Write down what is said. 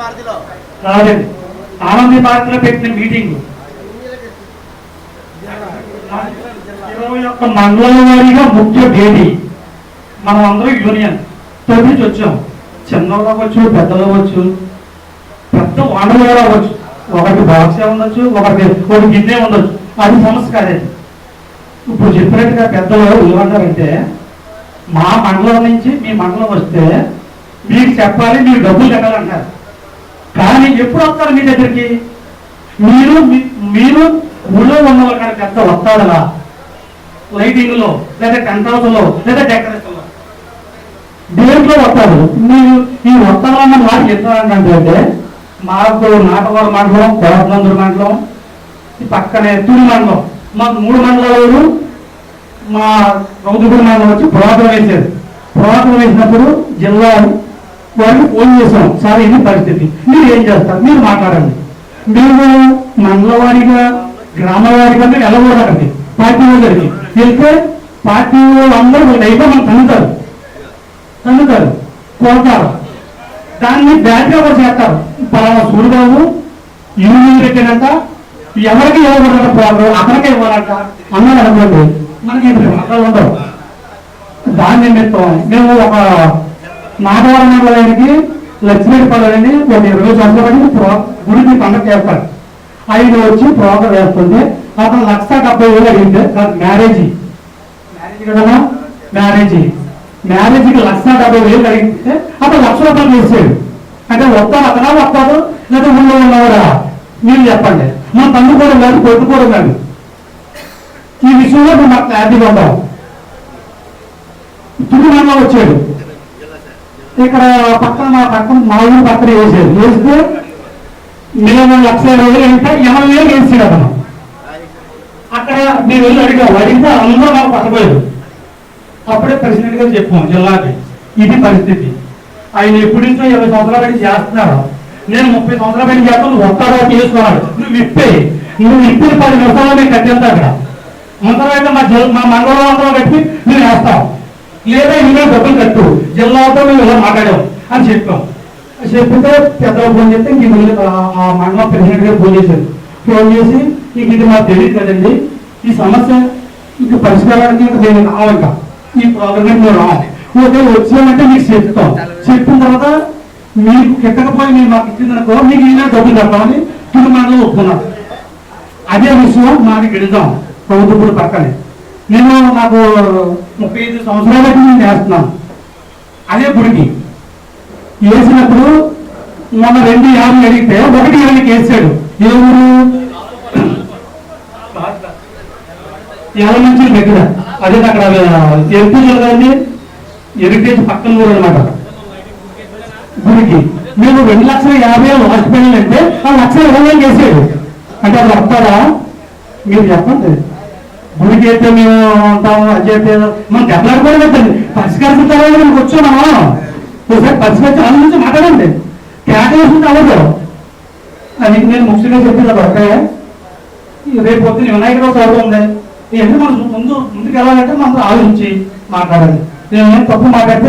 రాలేదు ఆనంది భారతిలో పెట్టిన మీటింగ్. ఇరవై ఒక్క మండలం వారీగా ముఖ్య భేటీ. మనం అందరం యూనియన్. తొలి నుంచి వచ్చాం. చిన్నవాళ్ళు అవ్వచ్చు పెద్దలు అవ్వచ్చు పెద్ద వాళ్ళు కూడా అవ్వచ్చు. ఒకటి బాక్సే ఉండొచ్చు ఒకటి ఒకటి గిన్నె ఉండొచ్చు. అది సమస్య కాదండి. ఇప్పుడు చెప్పినట్టుగా పెద్దలు ఏమంటారంటే మా మండలం నుంచి మీ మండలం వస్తే మీకు చెప్పాలి మీరు డబ్బులు కట్టాలంటారు కానీ ఎప్పుడు వస్తారు మీ దగ్గరికి? మీరు మీ- మీరు ఊళ్ళో ఉన్న వాళ్ళ పెద్ద వస్తాడలా? లైటింగ్లో లేదా టెంట్ హౌస్లో లేదా డెకరేషన్లో? దేంట్లో వస్తారు మీరు ఈ వస్తారన్న మాట చెప్తారంటే మాకు నాటవరం మండలం కోటనందూరు మండలం పక్కనే తూరు మండలం. మాకు మూడు మండలాలు మా రౌదుగుడి మండలం వచ్చి పురాతనం వేసేది పురాతనం వేసినప్పుడు జిల్లా వాళ్ళు ఫోన్ చేసాం సార్ ఇది పరిస్థితి? మీరు ఏం చేస్తారు? మీరు మాట్లాడండి. మీరు మండల వారిగా గ్రామ వారిగా మీరు వెళ్ళకూడదండి పార్టీ వాళ్ళకి వెళ్తే పార్టీ వాళ్ళు అందరూ అయితే మనం తన్నుతారు. తన్నుతారు. కొడతారు దాన్ని బ్యాడ్గా కూడా చేస్తారు? పలానా సూర్యబాబు యూనియన్ పెట్టినంత ఎవరికి ఇవ్వకూడదు పోరు అతనికి ఇవ్వాలంట. అన్నాడు అనుకోండి మనకి ఇప్పుడు మాటలు ఉండవు. దాని నిమిత్తం మేము ఒక నాగవరం మండలానికి లక్ష్మీపల్లని ఒక ఇరవై సంవత్సరాలకి ప్రో- గుడికి పండగ చేస్తారు ఆయన వచ్చి ప్రోగ్రాం వేస్తుంది. అతను లక్ష డెబ్బై వేలు అడిగితే మ్యారేజ్. మ్యారేజ్ కదమ్మా? మ్యారేజ్. మ్యారేజ్కి లక్ష డెబ్బై వేలు అడిగితే అతను లక్ష రూపాయలు వేసాడు. అంటే వస్తాడు అతనా వస్తాడు? లేదా ఊళ్ళో ఉన్నవాడా? మీరు చెప్పండి. మా తండ్రి కూడా లేదు కొట్టు కూడా లేదు ఈ విషయంలో మేము మాకు క్లారిటీగా ఉంటాం తుడిమంలో వచ్చాడు. ఇక్కడ పక్కన మా పక్కన మా ఊరు పక్కన వేసాడు వేస్తే మిలియన్ లక్ష ఇరవై అంటే ఎనభై వేలు వేసాడు అతను. అక్కడ మేము వెళ్ళి అడిగాం అడిగితే అందరూ మాకు పట్టబోయారు. అప్పుడే ప్రెసిడెంట్ గారు చెప్పాం జిల్లాకి ఇది పరిస్థితి. ఆయన ఎప్పటి నుంచో ఇరవై సంవత్సరాల నుంచి చేస్తున్నారు. నేను ముప్పై సంవత్సరాల నుంచి చేస్తాను ఒక్కడో వస్తాడో చేసుకున్నాడు. నువ్వు ఇప్పే. నువ్వు ఇప్పిన పది నిమిషాల్లో నేను కట్టేస్తా అక్కడ. అందరం మా జిల్లా మా మంగళవారం అందరం కట్టి నేను వేస్తాం లేదా ఇవే డబ్బులు కట్టు. జిల్లాతో మేము ఇలా మాట్లాడాం అని చెప్పాం. చెప్పితే పెద్దలు ఫోన్ చేస్తే ఇంక ఇది ఆ- ఆ మండలం ప్రెసిడెంట్ గారు ఫోన్ చేశారు. ఫోన్ చేసి ఇంక ఇది మాకు తెలియదు కదండి. ఈ సమస్య ఇంక పరిష్కారానికి ఇంక నేను రావంట. ఈ ప్రాబ్లం మేము రాం ఓకే వచ్చామంటే మీకు చెప్తాం. చెప్పిన తర్వాత మీకు కిట్టకపోయి మీరు మాకు ఇచ్చిందనుకో మీకు ఇలా డబ్బులు కట్టామని తుది మండలం ఒప్పుకున్నాం అదే విషయం మాకు గెలుద్దాం ప్రభుత్వం పక్కనే. నేను నాకు ముప్పై ఐదు సంవత్సరాల. నేను చేస్తున్నాను. అదే గుడికి. వేసినప్పుడు మొన్న రెండు యాభై అడిగితే ఒకటి ఇరవైకి వేసాడు. ఏ ఊరు? నుంచి దగ్గర. అదే అక్కడ ఎంపీ కదండి హెరిటేజ్ పక్కన ఊరు అనమాట గుడికి. మేము రెండు లక్షల యాభై లాస్ట్ పెళ్ళి అంటే ఆ లక్ష ఇరవై వేలు చేసాడు అంటే అది వస్తారా? మీరు చెప్పండి. గుడికి అయితే మేము ఉంటాము అది చేస్తే మనం దెబ్బలాడు కదండి పెట్టండి. తర్వాత మనకు వచ్చాం మనం. ఒకసారి పరిష్కరించి వాళ్ళ నుంచి మాట్లాడండి. కేటాయించింది అవ్వదు. అది నేను ముఖ్యంగా చెప్పింది అది రేపు పొద్దున వినాయకుడు చదువు ఉంది. ఇవన్నీ మనం ముందు ముందుకు వెళ్ళాలంటే మనం ఆలోచించి మాట్లాడాలి. నేను ఏం తప్పు మాట్లాడితే